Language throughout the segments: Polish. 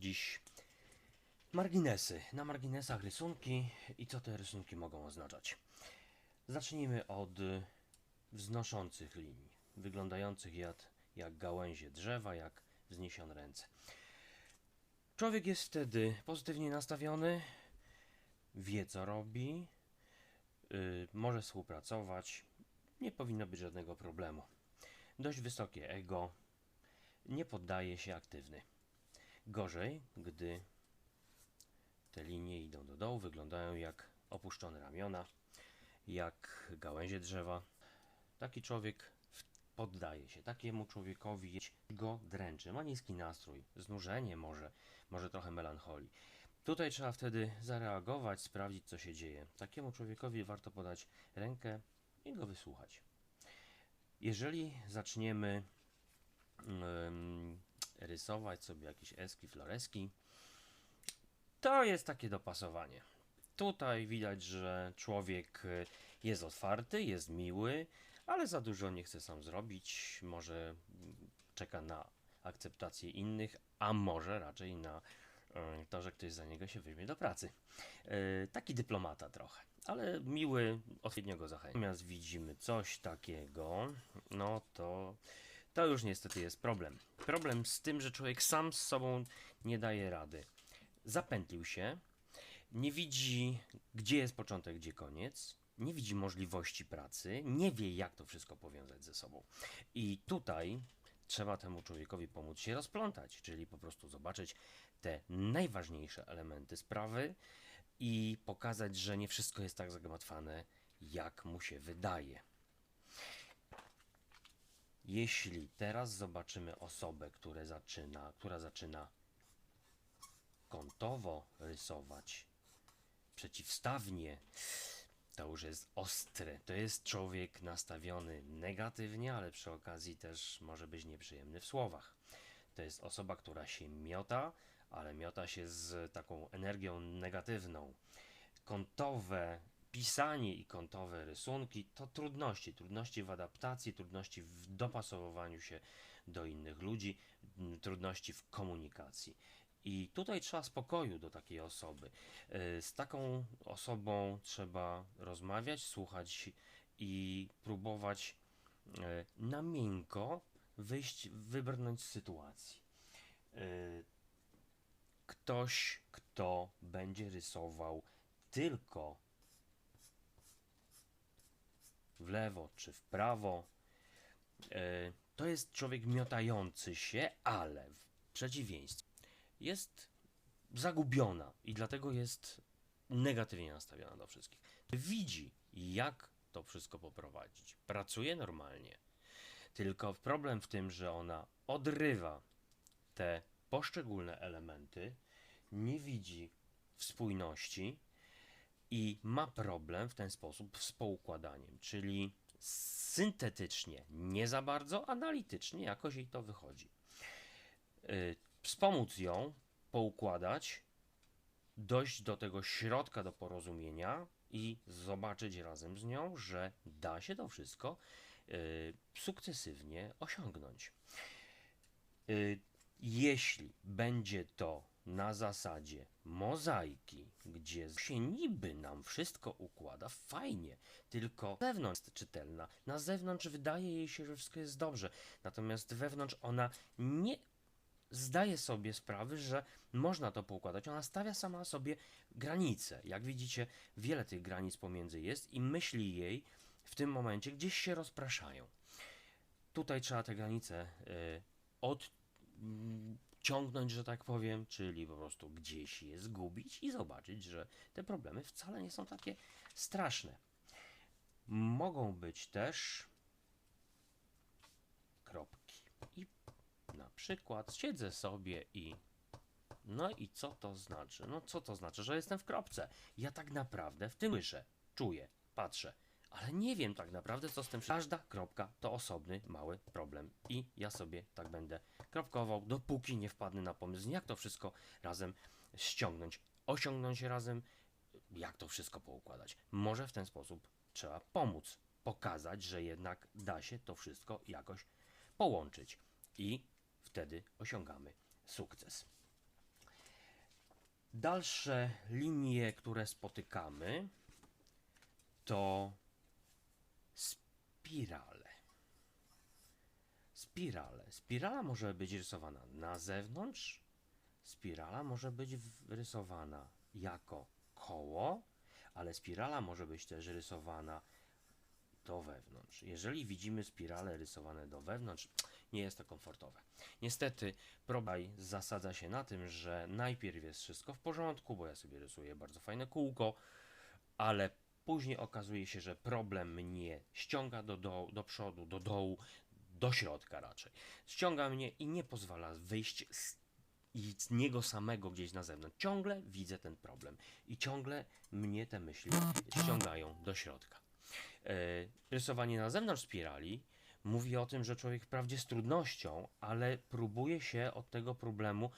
dziś marginesy. Na marginesach rysunki i co te rysunki mogą oznaczać. Zacznijmy od wznoszących linii, wyglądających jak, jak gałęzie drzewa, jak wzniesione ręce. Człowiek jest wtedy pozytywnie nastawiony, wie co robi, y, może współpracować, nie powinno być żadnego problemu. Dość wysokie ego, nie poddaje się aktywny. Gorzej, gdy te linie idą do dołu, wyglądają jak opuszczone ramiona, jak gałęzie drzewa. Taki człowiek poddaje się, takiemu człowiekowi go dręczy, ma niski nastrój, znużenie może, może trochę melancholii. Tutaj trzeba wtedy zareagować, sprawdzić co się dzieje. Takiemu człowiekowi warto podać rękę i go wysłuchać. Jeżeli zaczniemy em, rysować sobie jakieś eski, floreski, to jest takie dopasowanie. Tutaj widać, że człowiek y, jest otwarty, jest miły, ale za dużo nie chce sam zrobić. Może mm, czeka na akceptację innych, a może raczej na y, to, że ktoś za niego się weźmie do pracy. Y, Taki dyplomata trochę, ale miły, odpowiednio go zachęca. Natomiast widzimy coś takiego, no to to już niestety jest problem. Problem z tym, że człowiek sam z sobą nie daje rady. Zapętlił się, nie widzi, gdzie jest początek, gdzie koniec, nie widzi możliwości pracy, nie wie, jak to wszystko powiązać ze sobą. I tutaj trzeba temu człowiekowi pomóc się rozplątać, czyli po prostu zobaczyć te najważniejsze elementy sprawy i pokazać, że nie wszystko jest tak zagmatwane, jak mu się wydaje. Jeśli teraz zobaczymy osobę, która zaczyna, która zaczyna kątowo rysować, przeciwstawnie, to już jest ostre. To jest człowiek nastawiony negatywnie, ale przy okazji też może być nieprzyjemny w słowach. To jest osoba, która się miota, ale miota się z taką energią negatywną. Kątowe pisanie i kątowe rysunki to trudności. Trudności w adaptacji, trudności w dopasowywaniu się do innych ludzi, trudności w komunikacji. I tutaj trzeba spokoju do takiej osoby. Y, Z taką osobą trzeba rozmawiać, słuchać i próbować e, na miękko wyjść, wybrnąć z sytuacji. Y, Ktoś, kto będzie rysował tylko w lewo czy w prawo, e, to jest człowiek miotający się, ale w przeciwieństwie jest zagubiona i dlatego jest negatywnie nastawiona do wszystkich. Widzi, jak to wszystko poprowadzić. Pracuje normalnie. Tylko problem w tym, że ona odrywa te poszczególne elementy, nie widzi w spójności i ma problem w ten sposób z poukładaniem, czyli syntetycznie nie za bardzo, analitycznie jakoś jej to wychodzi. Y, Wspomóc ją, poukładać, dojść do tego środka do porozumienia i zobaczyć razem z nią, że da się to wszystko y, sukcesywnie osiągnąć. Y, Jeśli będzie to na zasadzie mozaiki, gdzie się niby nam wszystko układa, fajnie, tylko wewnątrz jest czytelna, na zewnątrz wydaje jej się, że wszystko jest dobrze, natomiast wewnątrz ona nie zdaje sobie sprawy, że można to poukładać. Ona stawia sama sobie granice. Jak widzicie, wiele tych granic pomiędzy jest i myśli jej w tym momencie gdzieś się rozpraszają. Tutaj trzeba te granice y, odciągnąć, że tak powiem, czyli po prostu gdzieś je zgubić i zobaczyć, że te problemy wcale nie są takie straszne. Mogą być też kropki. I na przykład siedzę sobie i. No i co to znaczy? No co to znaczy, że jestem w kropce? Ja tak naprawdę w tym słyszę, czuję, patrzę, ale nie wiem tak naprawdę, co z tym. Każda kropka to osobny mały problem i ja sobie tak będę kropkował, dopóki nie wpadnę na pomysł, jak to wszystko razem ściągnąć, osiągnąć razem, jak to wszystko poukładać. Może w ten sposób trzeba pomóc, pokazać, że jednak da się to wszystko jakoś połączyć i wtedy osiągamy sukces. Dalsze linie, które spotykamy, to spirale. Spirale. Spirala może być rysowana na zewnątrz, spirala może być rysowana jako koło, ale spirala może być też rysowana do wewnątrz. Jeżeli widzimy spirale rysowane do wewnątrz, nie jest to komfortowe. Niestety, probaj zasadza się na tym, że najpierw jest wszystko w porządku, bo ja sobie rysuję bardzo fajne kółko, ale później okazuje się, że problem mnie ściąga do, do, do przodu, do dołu, do środka raczej. Ściąga mnie i nie pozwala wyjść z, i z niego samego gdzieś na zewnątrz. Ciągle widzę ten problem i ciągle mnie te myśli ściągają do środka. E, rysowanie na zewnątrz spirali mówi o tym, że człowiek wprawdzie z trudnością, ale próbuje się od tego problemu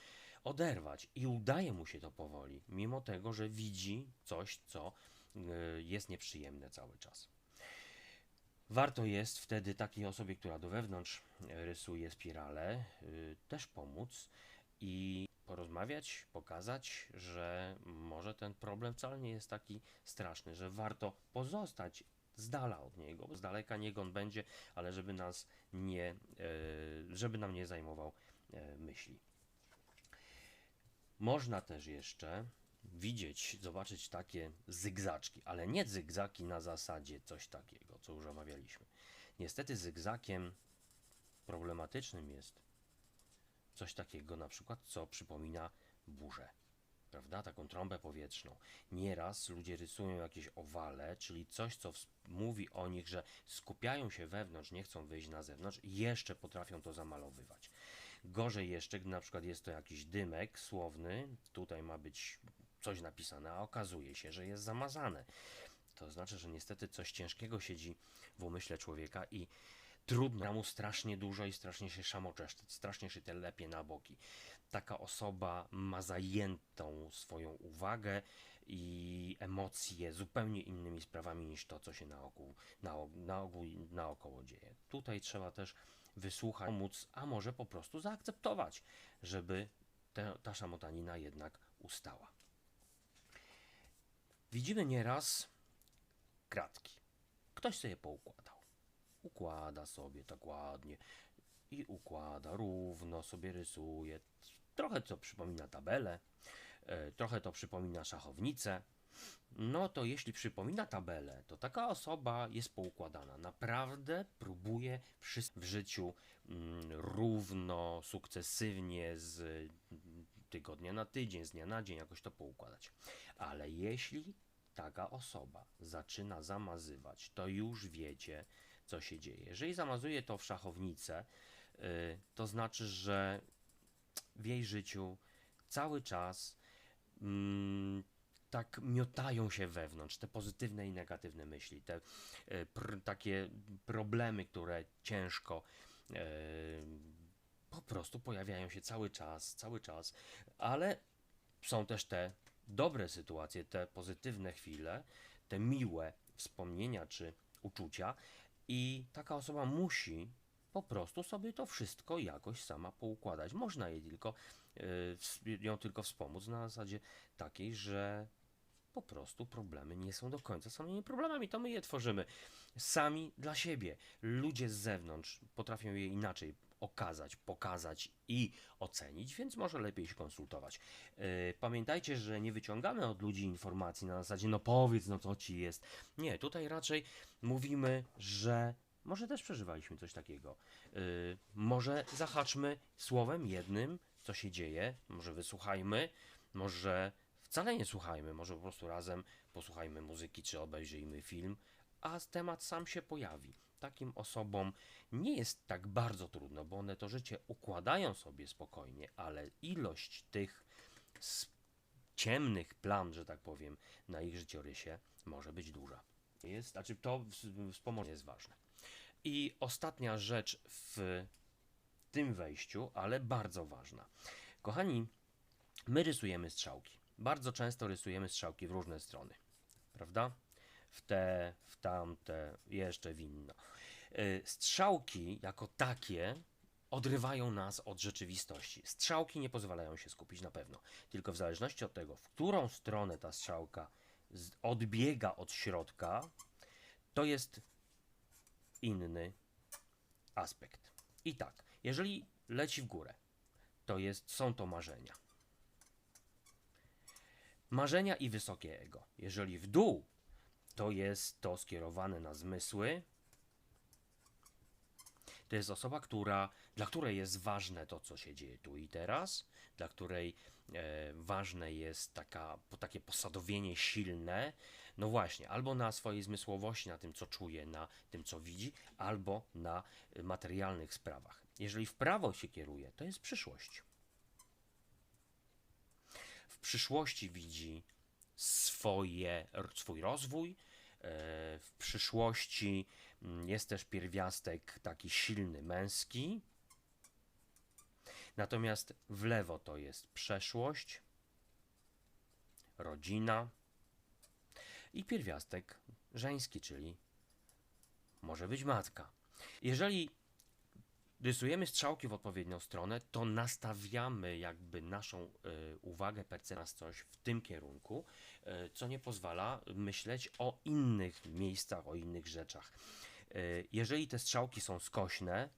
oderwać i udaje mu się to powoli, mimo tego, że widzi coś, co jest nieprzyjemne cały czas. Warto jest wtedy takiej osobie, która do wewnątrz e, rysuje spirale, y, też pomóc i porozmawiać, pokazać, że może ten problem wcale nie jest taki straszny, że warto pozostać z dala od niego, z daleka niech on będzie, ale żeby nas nie, e, żeby nam nie zajmował e, myśli. Można też jeszcze widzieć, zobaczyć takie zygzaczki, ale nie zygzaki na zasadzie coś takiego, co już omawialiśmy. Niestety zygzakiem problematycznym jest coś takiego na przykład, co przypomina burzę. Prawda? Taką trąbę powietrzną. Nieraz ludzie rysują jakieś owale, czyli coś, co mówi o nich, że skupiają się wewnątrz, nie chcą wyjść na zewnątrz i jeszcze potrafią to zamalowywać. Gorzej jeszcze, gdy na przykład jest to jakiś dymek słowny, tutaj ma być coś napisane, a okazuje się, że jest zamazane. To znaczy, że niestety coś ciężkiego siedzi w umyśle człowieka i trudno mu strasznie dużo i strasznie się szamocze, strasznie się te lepie na boki. Taka osoba ma zajętą swoją uwagę i emocje zupełnie innymi sprawami niż to, co się na ogół, na, na ogół naokoło dzieje. Tutaj trzeba też wysłuchać, pomóc, a może po prostu zaakceptować, żeby te, ta szamotanina jednak ustała. Widzimy nieraz kratki. Ktoś sobie poukładał. Układa sobie tak ładnie i układa równo, sobie rysuje. Trochę to przypomina tabelę, e, trochę to przypomina szachownicę. No to jeśli przypomina tabelę, to taka osoba jest poukładana. Naprawdę próbuje w życiu mm, równo, sukcesywnie, z tygodnia na tydzień, z dnia na dzień jakoś to poukładać. Ale jeśli taka osoba zaczyna zamazywać, to już wiecie, co się dzieje. Jeżeli zamazuje to w szachownicę, y, to znaczy, że w jej życiu cały czas mm, tak miotają się wewnątrz te pozytywne i negatywne myśli, te y, pr, takie problemy, które ciężko y, po prostu pojawiają się cały czas, cały czas, ale są też te dobre sytuacje, te pozytywne chwile, te miłe wspomnienia czy uczucia, i taka osoba musi po prostu sobie to wszystko jakoś sama poukładać. Można jej tylko, ws- ją tylko wspomóc na zasadzie takiej, że po prostu problemy nie są do końca samymi problemami, to my je tworzymy sami dla siebie. Ludzie z zewnątrz potrafią je inaczej okazać, pokazać i ocenić, więc może lepiej się konsultować. Yy, pamiętajcie, że nie wyciągamy od ludzi informacji na zasadzie, no powiedz, no co ci jest. Nie, tutaj raczej mówimy, że może też przeżywaliśmy coś takiego. Yy, może zahaczmy słowem jednym, co się dzieje, może wysłuchajmy, może wcale nie słuchajmy, może po prostu razem posłuchajmy muzyki czy obejrzyjmy film, a temat sam się pojawi. Takim osobom nie jest tak bardzo trudno, bo one to życie układają sobie spokojnie, ale ilość tych ciemnych plam, że tak powiem, na ich życiorysie może być duża. Jest, znaczy to w- wspomocnie jest ważne. I ostatnia rzecz w tym wejściu, ale bardzo ważna. Kochani, my rysujemy strzałki. Bardzo często rysujemy strzałki w różne strony, prawda? W te, w tamte, jeszcze w inne. Y, Strzałki jako takie odrywają nas od rzeczywistości. Strzałki nie pozwalają się skupić na pewno, tylko w zależności od tego, w którą stronę ta strzałka odbiega od środka, to jest inny aspekt. I tak, jeżeli leci w górę, to jest, są to marzenia. Marzenia i wysokie ego. Jeżeli w dół, to jest to skierowane na zmysły. To jest osoba, która, dla której jest ważne to, co się dzieje tu i teraz, dla której e, ważne jest taka, takie posadowienie silne, no właśnie, albo na swojej zmysłowości, na tym, co czuje, na tym, co widzi, albo na materialnych sprawach. Jeżeli w prawo się kieruje, to jest przyszłość. W przyszłości widzi swoje, swój rozwój. e, W przyszłości mm, jest też pierwiastek taki silny męski. Natomiast w lewo to jest przeszłość, rodzina i pierwiastek żeński, czyli może być matka. Jeżeli rysujemy strzałki w odpowiednią stronę, to nastawiamy jakby naszą y, uwagę, percepcję na coś w tym kierunku, y, co nie pozwala myśleć o innych miejscach, o innych rzeczach. Y, jeżeli te strzałki są skośne,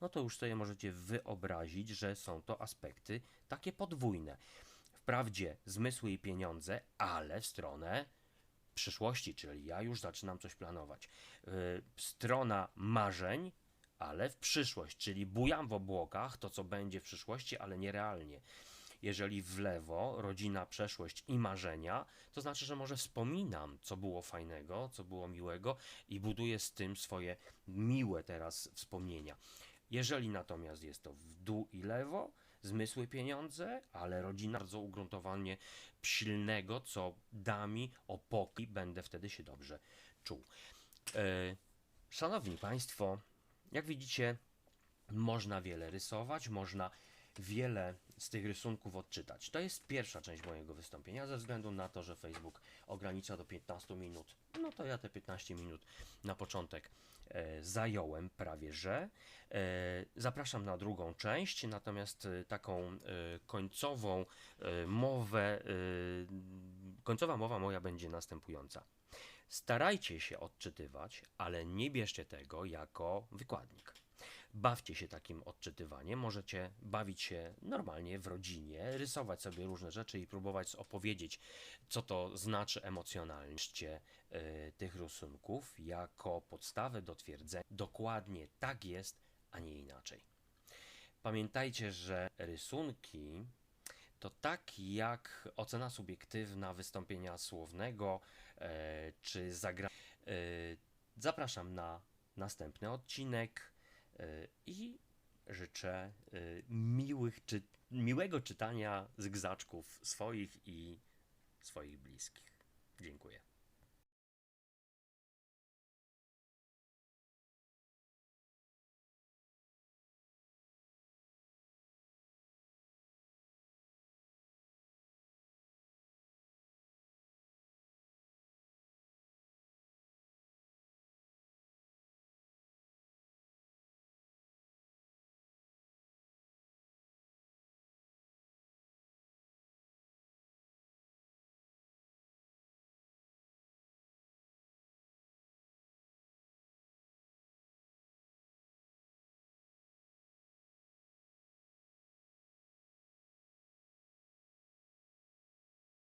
no to już sobie możecie wyobrazić, że są to aspekty takie podwójne. Wprawdzie zmysły i pieniądze, ale w stronę przyszłości, czyli ja już zaczynam coś planować. Strona marzeń, ale w przyszłość, czyli bujam w obłokach to, co będzie w przyszłości, ale nierealnie. Jeżeli w lewo, rodzina, przeszłość i marzenia, to znaczy, że może wspominam, co było fajnego, co było miłego i buduję z tym swoje miłe teraz wspomnienia. Jeżeli natomiast jest to w dół i lewo, zmysły pieniądze, ale rodzina bardzo ugruntowanie silnego, co da mi opoki, będę wtedy się dobrze czuł. E, szanowni Państwo, jak widzicie, można wiele rysować, można wiele z tych rysunków odczytać. To jest pierwsza część mojego wystąpienia, ze względu na to, że Facebook ogranicza do 15 minut. No to ja te 15 minut na początek e, zająłem prawie że. E, zapraszam na drugą część, natomiast e, taką e, końcową e, mowę, e, końcowa mowa moja będzie następująca. Starajcie się odczytywać, ale nie bierzcie tego jako wykładnik. Bawcie się takim odczytywaniem. Możecie bawić się normalnie w rodzinie, rysować sobie różne rzeczy i próbować opowiedzieć, co to znaczy emocjonalnie y, tych rysunków jako podstawę do twierdzenia. Dokładnie tak jest, a nie inaczej. Pamiętajcie, że rysunki to tak jak ocena subiektywna wystąpienia słownego czy zagra. E, zapraszam na następny odcinek e, i życzę e, miłych czy, miłego czytania zygzaczków swoich i swoich bliskich. Dziękuję.